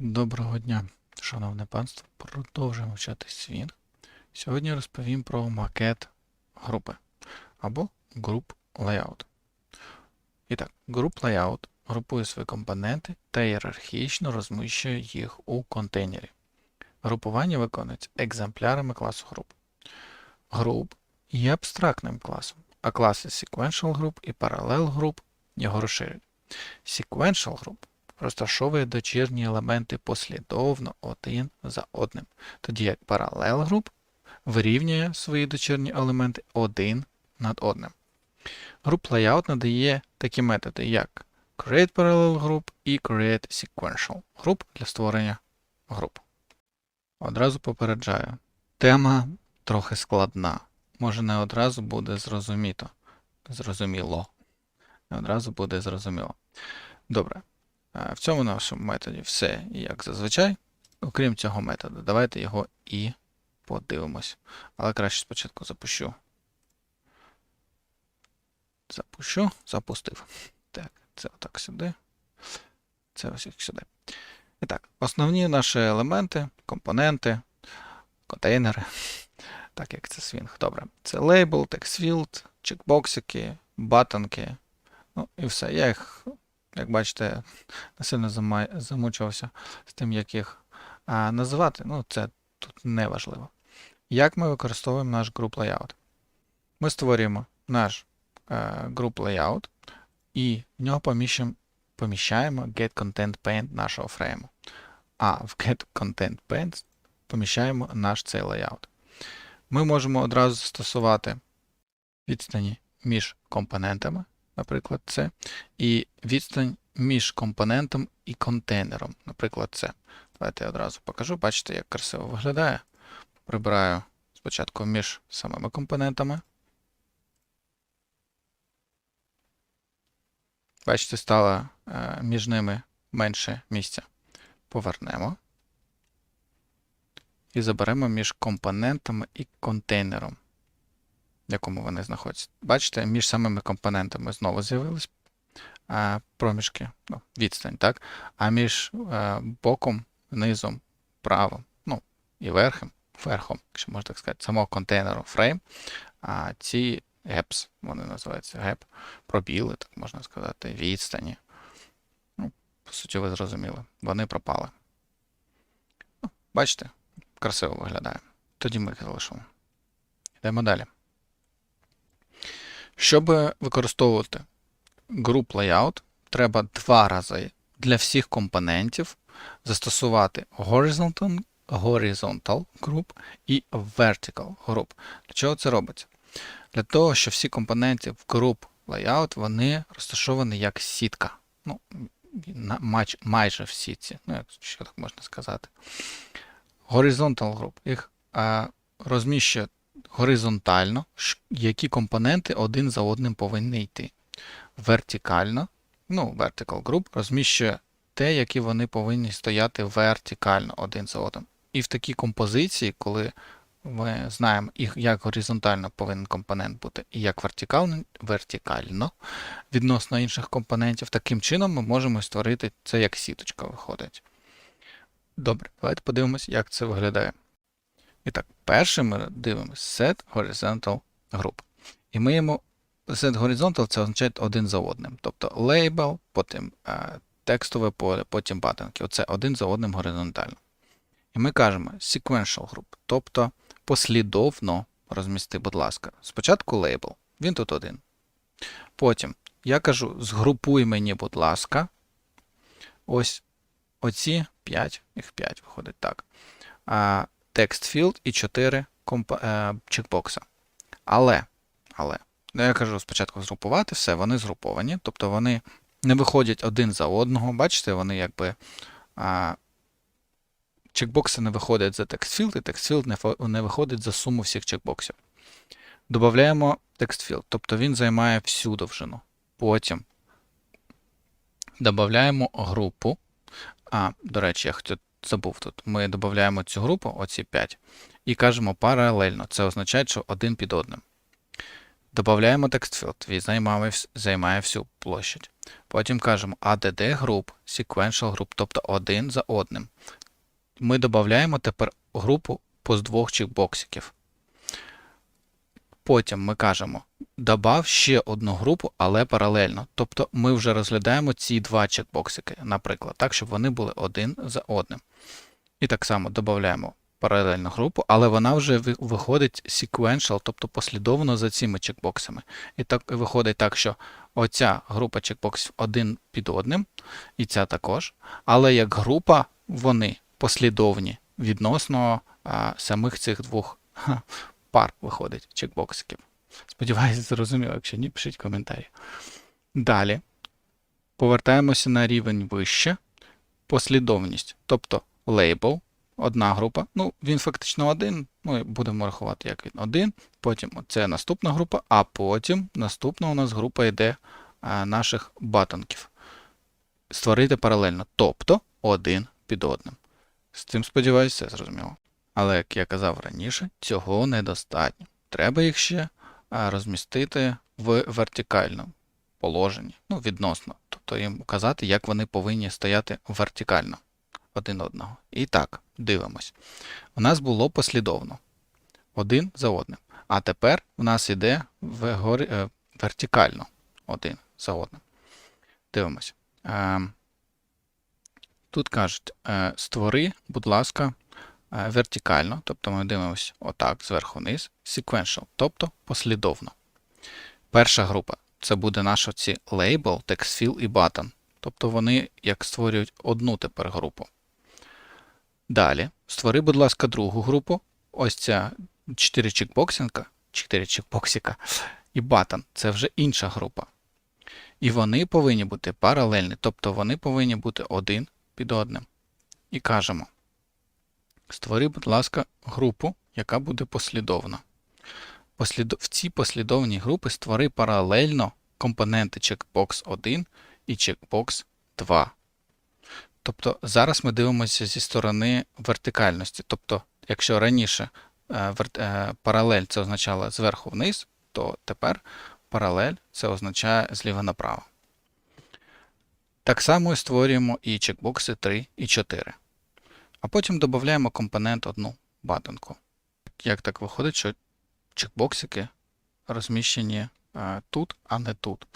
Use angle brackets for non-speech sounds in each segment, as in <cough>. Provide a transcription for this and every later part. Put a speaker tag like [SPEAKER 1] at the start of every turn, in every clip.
[SPEAKER 1] Доброго дня, шановне панство. Продовжуємо вчати Swing. Сьогодні розповім про макет групи або Group Layout. І так, Group Layout групує свої компоненти та ієрархічно розміщує їх у контейнері. Групування виконується екземплярами класу груп. Group є абстрактним класом, а класи Sequential Group і Parallel Group його розширюють. Sequential Group розташовує дочірні елементи послідовно один за одним, тоді як Parallel Group вирівнює свої дочірні елементи один над одним. Group Layout надає такі методи, як Create Parallel Group і Create Sequential Group для створення груп. Одразу попереджаю. Тема трохи складна. Може не одразу буде зрозуміто. Зрозуміло. Не одразу буде зрозуміло. Добре. Е, В цьому нашому методі все як зазвичай. Окрім цього методу, давайте його і подивимось. Але краще спочатку запущу. Запущу, запустив. Так, це отак сюди. Це ось як сюди. І так, основні наші елементи, компоненти, контейнери. Так як це свінг. Добре. Це лейбл, текстфілд, чекбоксики, батонки. Ну і все. Я їх, як бачите, не сильно замучувався з тим, як їх а, називати. Ну, це тут не важливо. Як ми використовуємо наш group layout? Ми створюємо наш е, group layout і в нього поміщуємо, поміщаємо getContentPaint нашого фрейму. А в getContentPaint поміщаємо наш цей layout. Ми можемо одразу застосувати відстані між компонентами, наприклад, це, і відстань між компонентом і контейнером, наприклад, це. Давайте я одразу покажу. Бачите, як красиво виглядає. Прибираю спочатку між самими компонентами. Бачите, стало е, між ними менше місця. Повернемо. І заберемо між компонентами і контейнером, в якому вони знаходяться. Бачите, між самими компонентами знову з'явились проміжки, ну, відстань, так? А між е, боком, низом, правом, ну, і верхом, верхом, якщо можна так сказати, самого контейнеру frame, а ці gaps, вони називаються gap, пробіли, так можна сказати, відстані. Ну, по суті, ви зрозуміли, вони пропали. Ну, бачите, красиво виглядає. Тоді ми їх залишимо. Йдемо далі. Щоб використовувати group layout, треба два рази для всіх компонентів застосувати horizontal, horizontal group і vertical group. Для чого це робиться? Для того, що всі компоненти в group layout вони розташовані як сітка. Ну, майже, майже в сітці, ну, якщо так можна сказати. Horizontal group їх а, розміщує горизонтально, які компоненти один за одним повинні йти. Вертикально, ну, vertical group розміщує те, які вони повинні стояти вертикально один за одним. І в такій композиції, коли ми знаємо, як горизонтально повинен компонент бути, і як вертикально, вертикально відносно інших компонентів, таким чином ми можемо створити це як сіточка виходить. Добре, давайте подивимось, як це виглядає. І так, перше ми дивимося Set Horizontal Group. І ми йому Set Horizontal це означає один за одним. Тобто лейбл, потім е, текстове поле, потім батонки. Оце один за одним горизонтально. І ми кажемо Sequential Group, тобто послідовно розмісти, будь ласка. Спочатку лейбл, він тут один. Потім я кажу, згрупуй мені, будь ласка, ось оці 5, їх 5 виходить так. А, Field і 4 компа- е, чекбокса. Але, але, ну я кажу спочатку згрупувати все, вони згруповані, тобто вони не виходять один за одного. Бачите, вони якби. А, чекбокси не виходять за TextField, і TextField не, виходить за суму всіх чекбоксів. Додаємо TextField, тобто він займає всю довжину. Потім додаємо групу. А, до речі, я хотів, забув тут. Ми додаємо цю групу, оці 5, і кажемо паралельно. Це означає, що один під одним. Додаємо TextField, він займає, займає всю площадь. Потім кажемо add group, sequential group, тобто один за одним. Ми додаємо тепер групу з двох чекбоксиків. Потім ми кажемо добав ще одну групу, але паралельно. Тобто ми вже розглядаємо ці два чекбоксики, наприклад, так, щоб вони були один за одним. І так само додаємо паралельну групу, але вона вже ви- виходить sequential, тобто послідовно за цими чекбоксами. І так виходить так, що оця група чекбоксів один під одним, і ця також. Але як група вони послідовні відносно а, самих цих двох пар виходить чекбоксиків. Сподіваюся, зрозуміло. Якщо ні, пишіть коментарі. Далі повертаємося на рівень вище. Послідовність, тобто лейбл, одна група. Ну, він фактично один. І будемо рахувати, як він один. Потім це наступна група, а потім наступна у нас група йде наших батонків. Створити паралельно, тобто один під одним. З цим, сподіваюся, все зрозуміло. Але, як я казав раніше, цього недостатньо. Треба їх ще розмістити в вертикальному положенні, ну, відносно. Тобто їм указати, як вони повинні стояти вертикально один одного. І так, дивимось. У нас було послідовно один за одним. А тепер у нас йде вгорі, е, вертикально один за одним. Дивимось. Е, Тут кажуть, е, створи, будь ласка, вертикально, тобто ми дивимося отак, зверху вниз, sequential, тобто послідовно. Перша група це буде наш оці label, textfill і button. Тобто вони як створюють одну тепер групу. Далі, створи, будь ласка, другу групу. Ось ця 4 чекбоксинка, 4 чекбоксика і button – це вже інша група. І вони повинні бути паралельні, тобто вони повинні бути один під одним. І кажемо: створи, будь ласка, групу, яка буде послідовна. Послідо... В цій послідовній групи створи паралельно компоненти checkbox 1 і checkbox 2. Тобто зараз ми дивимося зі сторони вертикальності. Тобто, якщо раніше е, е, паралель це означало зверху вниз, то тепер паралель це означає зліва направо. Так само і створюємо і чекбокси 3 і 4. А потім додаємо компонент одну батонку. Як так виходить, що чекбоксики розміщені е, тут, а не тут.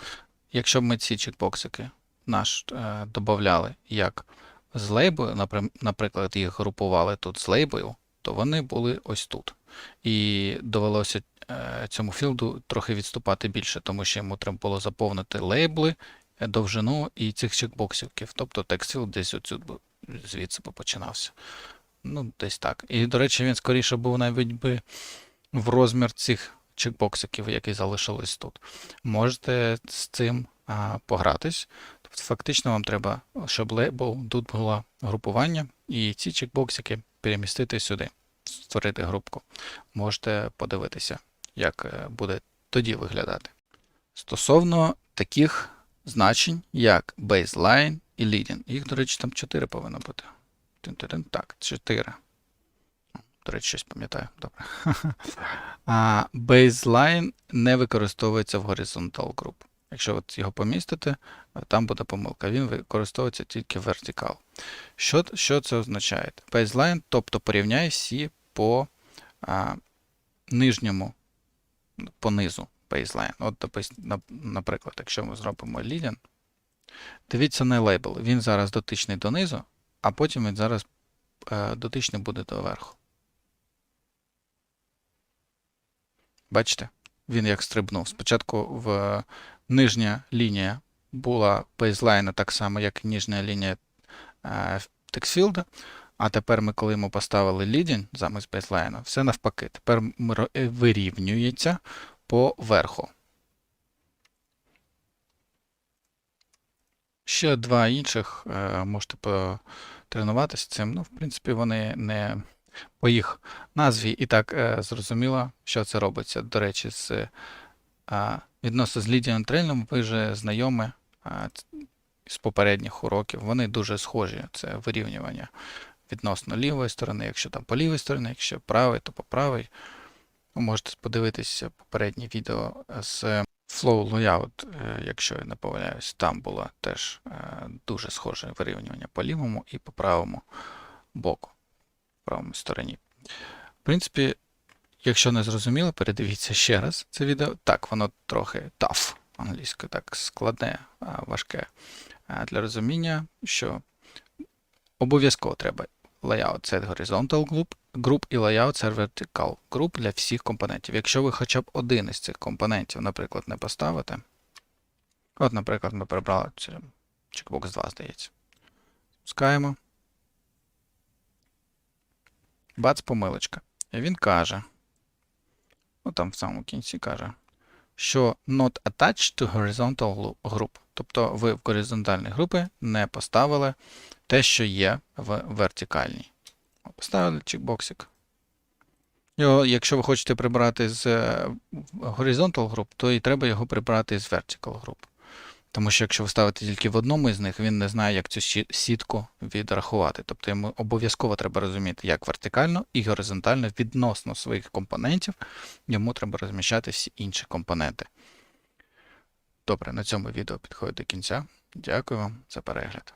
[SPEAKER 1] Якщо б ми ці чекбоксики наш е, додавали як з лейбою, наприклад, їх групували тут з лейбою, то вони були ось тут. І довелося е, цьому філду трохи відступати більше, тому що йому треба було заповнити лейбли, довжину і цих чекбоксиків. Тобто текстфілд десь отсюди звідси починався. Ну, десь так. І, до речі, він скоріше був навіть би в розмір цих чекбоксиків, які залишились тут. Можете з цим а, погратись. Тобто, фактично вам треба, щоб лейбл тут було групування, і ці чекбоксики перемістити сюди, створити групку. Можете подивитися, як е, буде тоді виглядати. Стосовно таких значень, як baseline і leading. Їх, до речі, там 4 повинно бути. Так, 4. До речі, щось пам'ятаю. Добре. <laughs> А baseline не використовується в horizontal group. Якщо от його помістити, там буде помилка. Він використовується тільки в vertical. Що, що це означає? Baseline, тобто порівняй всі по а, нижньому, по низу baseline. От, наприклад, якщо ми зробимо leading, дивіться на лейбл. Він зараз дотичний донизу, а потім він зараз е, дотичний буде до верху. Бачите? Він як стрибнув. Спочатку в нижня лінія була бейзлайна так само, як нижня лінія е, текстфілда. А тепер ми, коли ми поставили лідінь замість бейзлайна, все навпаки. Тепер е, вирівнюється по верху. Ще два інших е, можете потренуватися цим. Ну, в принципі, вони не по їх назві і так е, зрозуміло, що це робиться. До речі, з е, відносно з Лідією Трельном ви вже знайомі з попередніх уроків. Вони дуже схожі. Це вирівнювання відносно лівої сторони, якщо там по лівій стороні, якщо правий, то по правій. Ви можете подивитися попереднє відео з Flow Layout, е, якщо я не помиляюсь, там було теж е, дуже схоже вирівнювання по лівому і по правому боку, правому стороні. В принципі, якщо не зрозуміло, передивіться ще раз це відео. Так, воно трохи tough англійською, так складне, важке для розуміння, що обов'язково треба layout set horizontal group, group і layout set vertical group для всіх компонентів. Якщо ви хоча б один із цих компонентів, наприклад, не поставите. От, наприклад, ми прибрали це чекбокс 2, здається. Пускаємо. Бац, помилочка. І він каже, ну там в самому кінці каже, що not attached to horizontal group. Тобто ви в горизонтальні групи не поставили те, що є в вертикальній. Поставили чекбоксик. Його, якщо ви хочете прибрати з е, horizontal груп, то і треба його прибрати з vertical груп. Тому що якщо ви ставите тільки в одному із них, він не знає, як цю сітку відрахувати. Тобто йому обов'язково треба розуміти, як вертикально і горизонтально відносно своїх компонентів, йому треба розміщати всі інші компоненти. Добре, на цьому відео підходить до кінця. Дякую вам за перегляд.